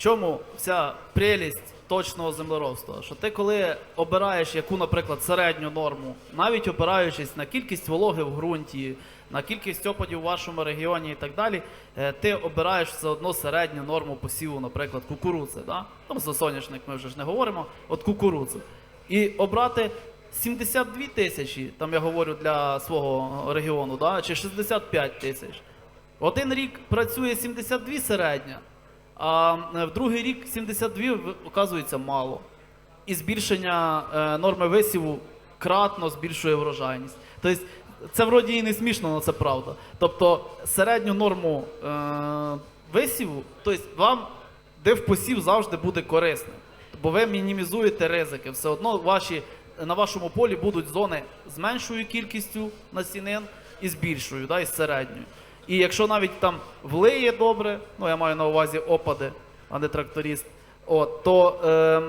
чому вся прелість точного землеробства? Що ти коли обираєш яку, наприклад, середню норму, навіть опираючись на кількість вологи в ґрунті, на кількість опадів у вашому регіоні і так далі, е, ти обираєш все одно середню норму посіву, наприклад, кукурудзи. Да? Там за соняшник ми вже ж не говоримо, от кукурудзи. І обрати 72 тисячі, там я говорю для свого регіону, да? чи 65 тисяч. Один рік працює 72 середня, а е, в другий рік 72 в- оказується мало. І збільшення е, норми висіву кратно збільшує врожайність. Тобто це вроді і не смішно, але це правда. Тобто середню норму е, висіву, тобто вам див посів завжди буде корисним. Бо ви мінімізуєте ризики. Все одно ваші, на вашому полі будуть зони з меншою кількістю насінин і з більшою, да, і з середньою. І якщо навіть там влиє добре, ну я маю на увазі опади, а не тракторист, от, то е,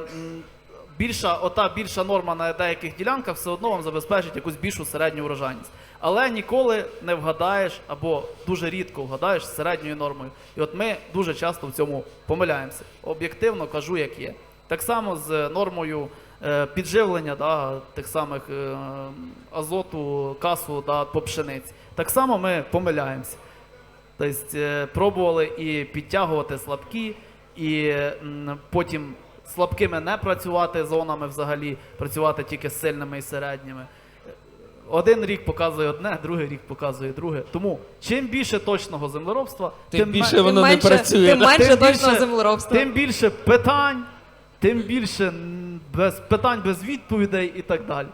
більша, ота більша норма на деяких ділянках все одно вам забезпечить якусь більшу середню врожайність. Але ніколи не вгадаєш або дуже рідко вгадаєш з середньою нормою. І от ми дуже часто в цьому помиляємося. Об'єктивно кажу, як є. Так само з нормою е, підживлення да, тих самих е, азоту, касу да, по пшениці. Так само ми помиляємося. Тобто е, пробували і підтягувати слабкі, і потім слабкими не працювати зонами взагалі, працювати тільки з сильними і середніми. Один рік показує одне, другий рік показує друге. Тому чим більше точного землеробства, Тим ме- більше воно не менше- працює. тим менше тим точного більше- землеробства. Тим більше питань, тим більше без питань без відповідей і так далі.